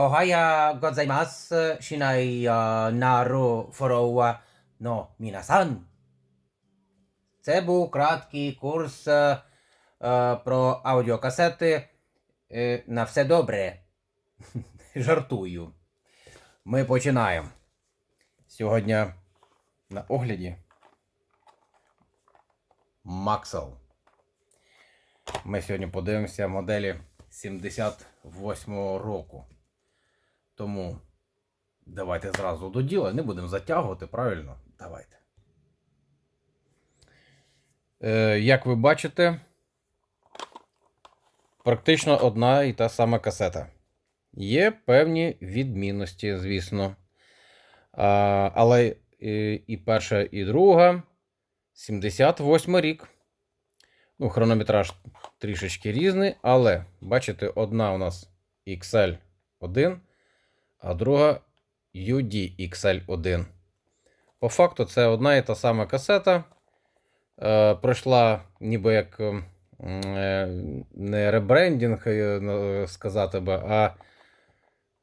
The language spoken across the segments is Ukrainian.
Ohaya gozaimasu shinai uh, naru forowa no minasan. Це був краткий курс про аудіокасети е, на все добре. Жартую. Ми починаємо. Сьогодні на огляді Maxell. Ми сьогодні подивимося моделі 78-го року. Тому давайте зразу до діла, не будемо затягувати, правильно? Давайте. Е, як ви бачите, практично одна і та сама касета. Є певні відмінності, звісно. А, але і, перша, і друга 78 рік. Ну, хронометраж трішечки різний, але бачите, одна у нас XL1, а друга UD-XL1. По факту, це одна і та сама касета. Е, пройшла ніби як е, не ребрендінг, е, сказати би, а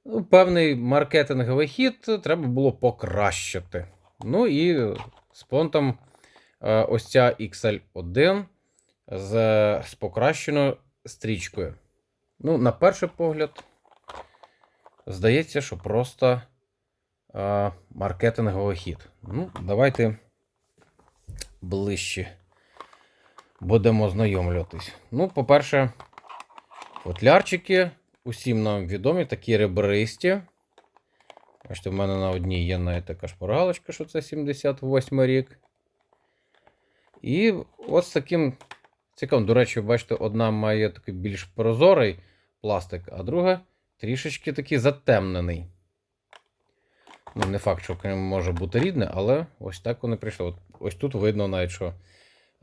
ну, певний маркетинговий хід треба було покращити. Ну і з понтом е, ось ця XL1 з, з покращеною стрічкою. Ну, на перший погляд, здається, що просто е, маркетинговий хід. Ну, давайте ближче будемо знайомлюватись. Ну, по-перше, футлярчики усім нам відомі, такі ребристі. Бачите, в мене на одній є навіть така шпаргалочка, що це 78 рік. І з таким цікавим. До речі, бачите, одна має такий більш прозорий пластик, а друга трішечки такий затемнений. Ну, не факт, що може бути рідне, але ось так вони прийшли. От, ось тут видно навіть, що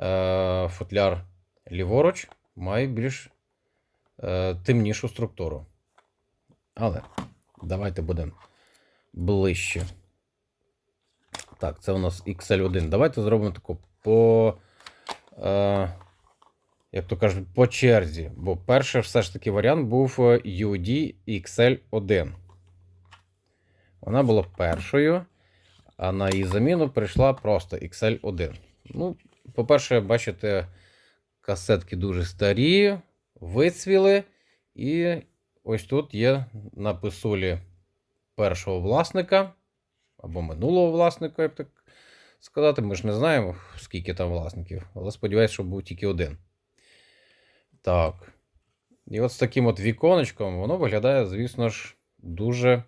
е, футляр ліворуч має більш е, темнішу структуру. Але давайте будемо ближче. Так, це у нас XL1. Давайте зробимо таку по. Е, як то кажуть, по черзі. Бо перший все ж таки варіант був UD XL1. Вона була першою, а на її заміну прийшла просто XL1. Ну, по-перше, бачите, касетки дуже старі, вицвіли. І ось тут є на писулі першого власника або минулого власника, як так сказати. Ми ж не знаємо, скільки там власників, але сподіваюся, що був тільки один. Так. І от з таким от віконечком воно виглядає, звісно ж, дуже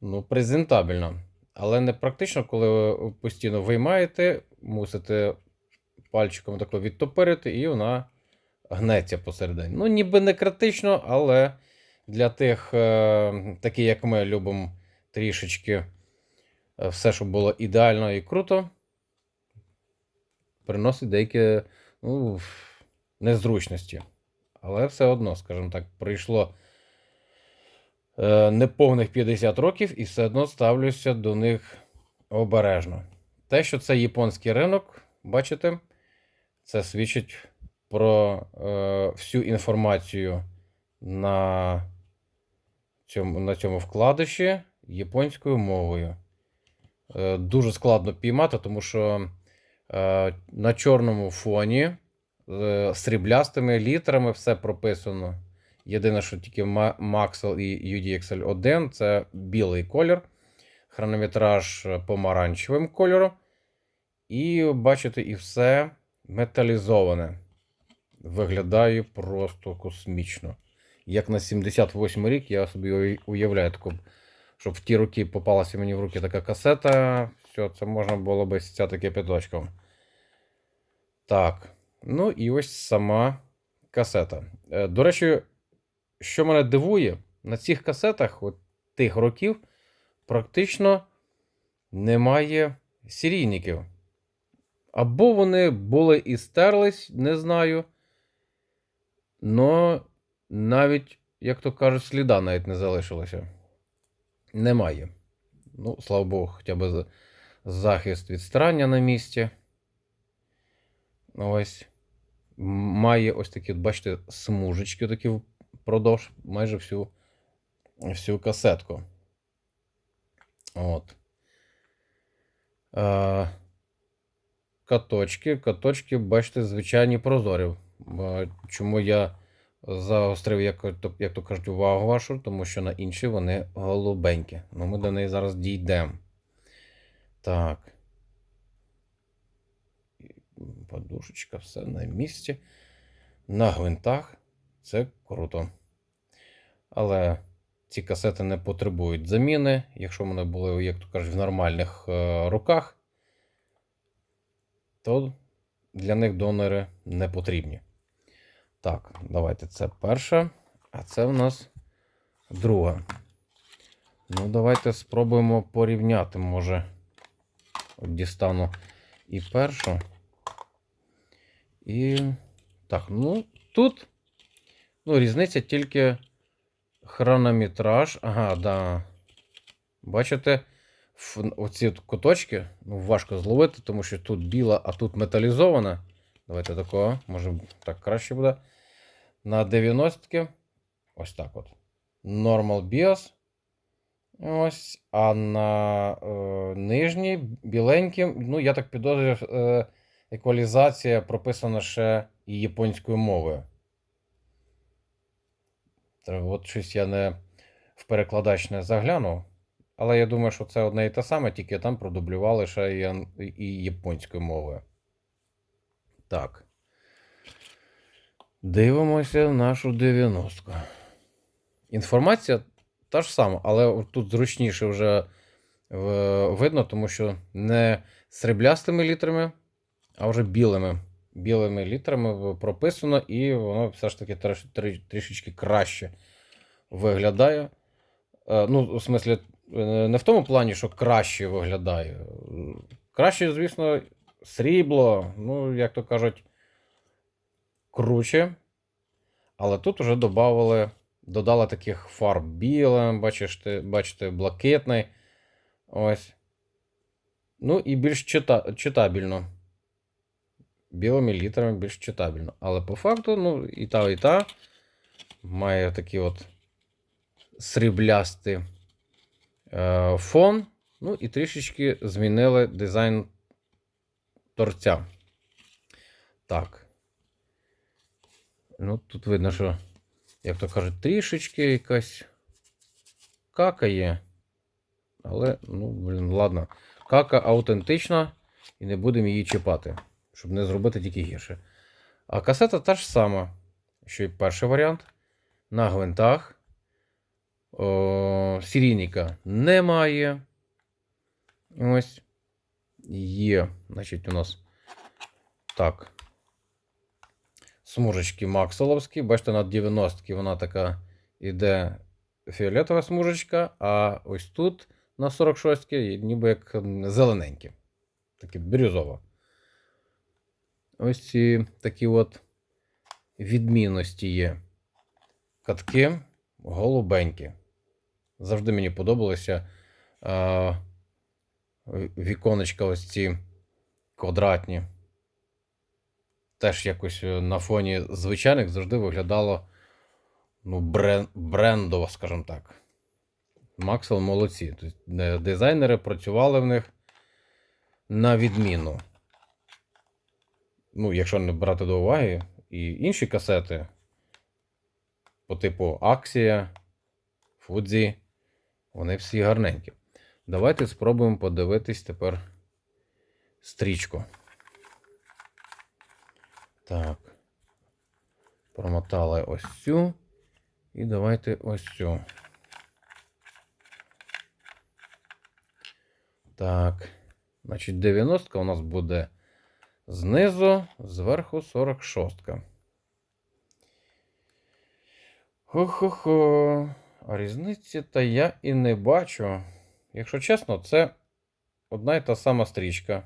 ну, презентабельно. Але не практично, коли ви постійно виймаєте, мусите пальчиком тако відтопирити, і вона гнеться посередині. Ну, ніби не критично, але для тих, е, такі, як ми любимо трішечки е, все, щоб було ідеально і круто, приносить деякі ну, незручності. Але все одно, скажімо так, прийшло е, неповних 50 років і все одно ставлюся до них обережно. Те, що це японський ринок, бачите, це свідчить про е, всю інформацію на цьому, на цьому вкладиші японською мовою. Е, дуже складно піймати, тому що е, на чорному фоні сріблястими літерами все прописано. Єдине, що тільки Maxell і UDXL 1 це білий колір, хронометраж помаранчевим кольором. І бачите, і все металізоване. Виглядає просто космічно. Як на 78 рік, я собі уявляю, таку, щоб в ті роки попалася мені в руки така касета. Все, це можна було би стяти кипяточком. Так. Ну і ось сама касета. Е, до речі, що мене дивує, на цих касетах от тих років практично немає серійників. Або вони були і стерлись, не знаю. Но навіть, як то кажуть, сліда навіть не залишилося. Немає. Ну, слава Богу, хоча б захист від старання на місці. Ось. Має ось такі, бачите, смужечки такі впродовж майже всю всю касетку. От. Е, каточки. Каточки, бачите, звичайні прозорі. Е, Чому я загострив, як, як то кажуть, увагу вашу, тому що на інші вони голубенькі. Ну, ми до неї зараз дійдемо. Так. Подушечка, все на місці. На гвинтах. Це круто. Але ці касети не потребують заміни. Якщо вони були, як то кажуть, в нормальних е, руках, то для них донори не потрібні. Так, давайте це перша, а це в нас друга. Ну, давайте спробуємо порівняти, може. От дістану і першу. І. Так, ну тут. Ну, різниця тільки хронометраж. Ага, да. Бачите, оці куточки ну, важко зловити, тому що тут біла, а тут металізована. Давайте такого, може так краще буде. На 90 ось так от. Normal BIOS. Ось. А на е, нижній біленький, ну, я так підозрюю, е, еквалізація прописана ще і японською мовою. От щось я не в перекладач не заглянув. Але я думаю, що це одне і те саме, тільки там продублювали ще і, і японською мовою. Так. Дивимося нашу 90-ку. Інформація та ж сама, але тут зручніше вже е, видно, тому що не сріблястими літрами, а вже білими. Білими літрами прописано, і воно все ж таки треш- трі- трішечки краще виглядає. Е, Ну, у смислі, е, не в тому плані, що краще виглядає. Краще, звісно, срібло, ну, як то кажуть, круче. Але тут вже додали, додали таких фарб біле, бачите, бачите, блакитний. Ось. Ну і більш чита, читабельно. Білими літерами більш читабельно. Але по факту, ну, і та, і та має такий от сріблястий е, фон. Ну і трішечки змінили дизайн торця. Так. Ну, тут видно, що, як то кажуть, трішечки якась кака є. Але, ну, блін, ладно. Кака аутентична, і не будемо її чіпати, щоб не зробити тільки гірше. А касета та ж сама, що і перший варіант. На гвинтах. О, серійника немає. Ось. Є. Значить, у нас так. Смужечки Максоловські. Бачите, на 90 вона така іде фіолетова смужечка, а ось тут на 46 ніби як зелененькі. Таке бірюзово. Ось ці такі от відмінності є. Катки голубенькі. Завжди мені подобалося а, віконечка ось ці квадратні. Теж якось е, на фоні звичайних завжди виглядало ну, брендово, скажімо так. Максвелл молодці. Тобто, е, дизайнери працювали в них на відміну. Ну, якщо не брати до уваги, і інші касети по типу Аксія, Фудзі, вони всі гарненькі. Давайте спробуємо подивитись тепер стрічку. Так. Промотали ось цю. І давайте ось цю. Так. Значить, 90 у нас буде знизу, зверху 46. Хо-хо-хо. Різниці та я і не бачу. Якщо чесно, це одна і та сама стрічка.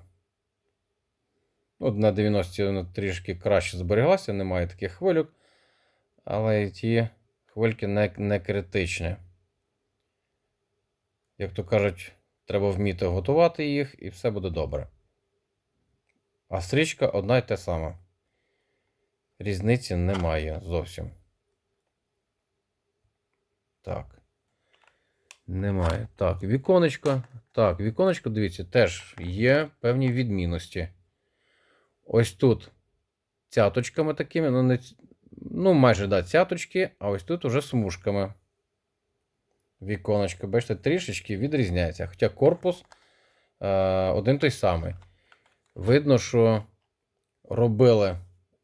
От на 90 вона трішки краще збереглася, немає таких хвилюк. Але ті хвильки не, не критичні. Як то кажуть, треба вміти готувати їх, і все буде добре. А стрічка одна й та сама. Різниці немає зовсім. Так. Немає. Так, віконечко. Так, віконечко, дивіться, теж є певні відмінності. Ось тут цяточками такими, ну, не, ну майже да, цяточки, а ось тут уже смужками. Віконечко, бачите, трішечки відрізняється. Хоча корпус е, один той самий. Видно, що робили,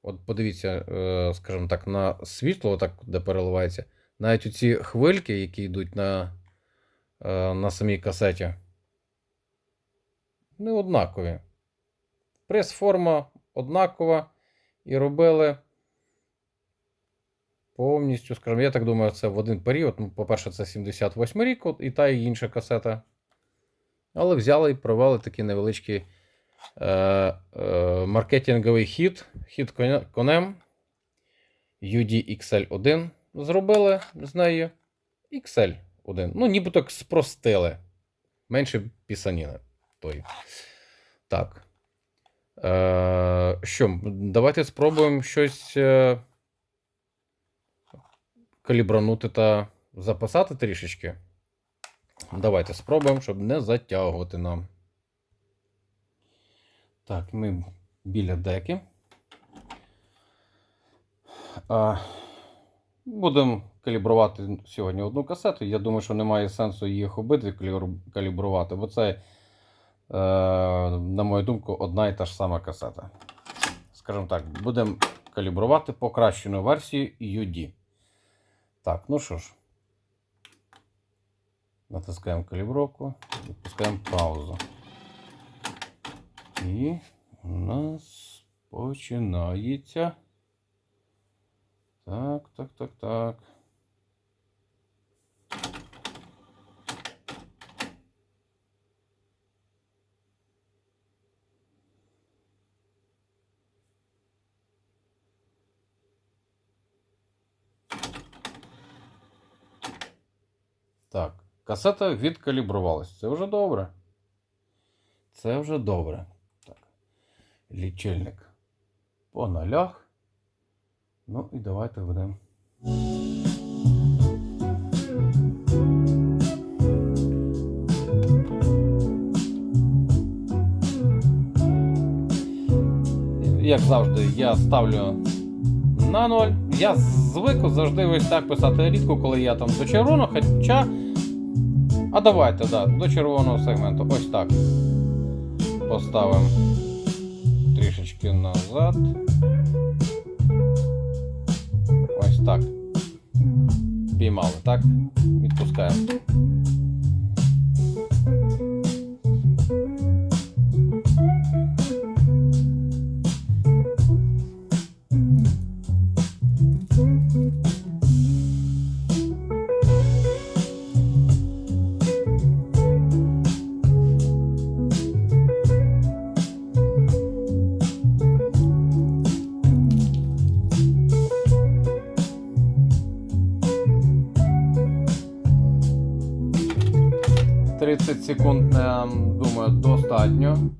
от подивіться, е, скажімо так, на світло, отак, де переливається, навіть ці хвильки, які йдуть на, е, на самій касеті, не однакові. Прес-форма однакова. І робили повністю, скажімо, я так думаю, це в один період. Ну, по-перше, це 78 рік, от, і та і інша касета. Але взяли і провели такий невеличкий е, е, маркетинговий хід, хід конем UD-XL1. Зробили з нею XL1. Ну, нібито спростили. Менше пісаніни. Той. Так. Е, що, давайте спробуємо щось е, калібранути та записати трішечки. Давайте спробуємо, щоб не затягувати нам. Так, ми біля деки. А, будемо калібрувати сьогодні одну касету. Я думаю, що немає сенсу їх обидві калібрувати, бо це, е, на мою думку, одна і та ж сама касета. Скажімо так, будемо калібрувати покращену версію UD. Так, ну що ж. Натискаємо калібровку, відпускаємо паузу. І у нас починається. Так, так, так, так. Так, касета відкалібрувалась. Це вже добре. Це вже добре. Лічильник по нолях. Ну і давайте будемо. Як завжди, я ставлю на 0. Я звик завжди ось так писати рідко, коли я там до червоного, хоча. А давайте, да, до червоного сегменту. Ось так. Поставимо трішечки назад. Ось так. Піймали, так? Відпускаємо. — достатньо.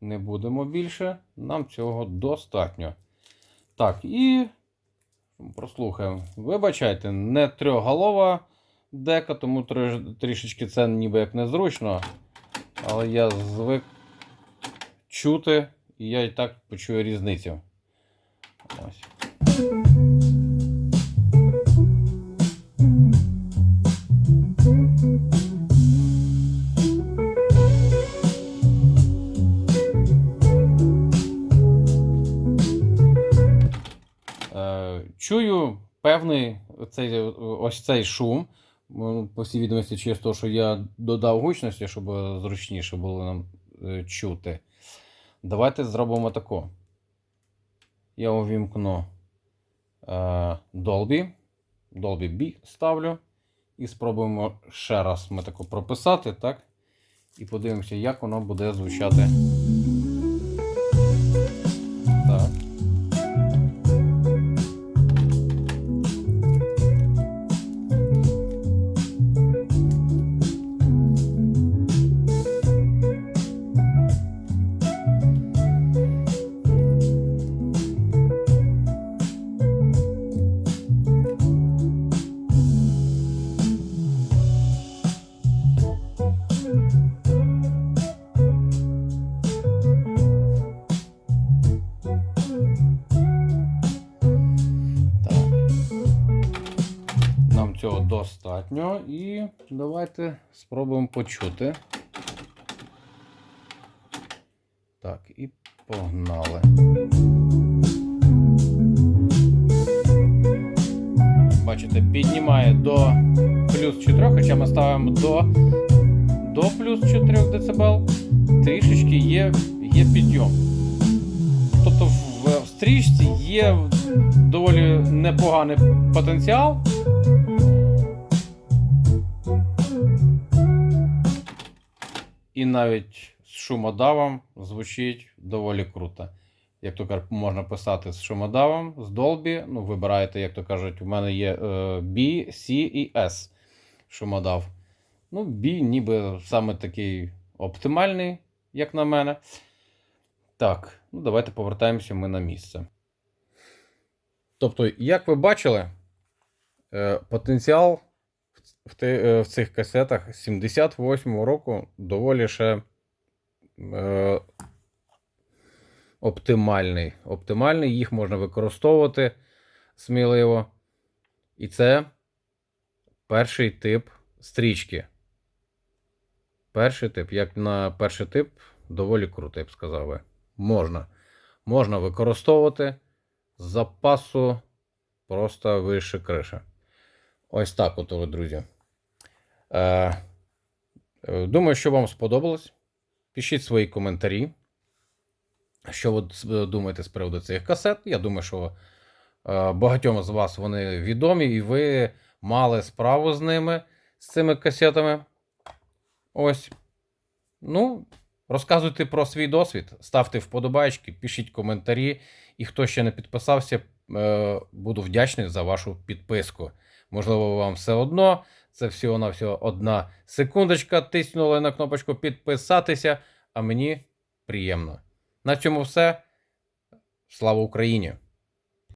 Не будемо більше. Нам цього достатньо. Так, і прослухаємо. Вибачайте, не трьохголова дека, тому трішечки це ніби як незручно. Але я звик чути, і я і так почую різницю. Ось. Чую певний цей, ось цей шум. По всій відомості, через те, що я додав гучності, щоб зручніше було нам е, чути. Давайте зробимо тако. Я увімкну е, Dolby. Dolby B ставлю. І спробуємо ще раз ми тако прописати, так? І подивимося, як воно буде звучати. Достатньо. І давайте спробуємо почути. Так, і погнали. Бачите, піднімає до плюс 4, хоча ми ставимо до, до плюс 4 дБ. Трішечки є, є підйом. Тобто в, в стрічці є доволі непоганий потенціал. І навіть з шумодавом звучить доволі круто. Як то можна писати з шумодавом, з Dolby. Ну, вибираєте, як то кажуть, у мене є е, B, C і S шумодав. Ну, B ніби саме такий оптимальний, як на мене. Так, ну давайте повертаємося ми на місце. Тобто, як ви бачили, е, потенціал в, те- е, в цих касетах 78-го року доволі ще е, оптимальний. Оптимальний, їх можна використовувати сміливо. І це перший тип стрічки. Перший тип, як на перший тип, доволі круто, я б сказав би. Можна. Можна використовувати з запасу просто вище криша. Ось так, от, друзі. Е, е, думаю, що вам сподобалось. Пишіть свої коментарі. Що ви думаєте з приводу цих касет? Я думаю, що е, багатьом з вас вони відомі, і ви мали справу з ними, з цими касетами. Ось. Ну, розказуйте про свій досвід, ставте вподобайки, пишіть коментарі. І хто ще не підписався, е, буду вдячний за вашу підписку. Можливо, вам все одно. Це всього-навсього одна секундочка. Тиснули на кнопочку підписатися, а мені приємно. На цьому все. Слава Україні!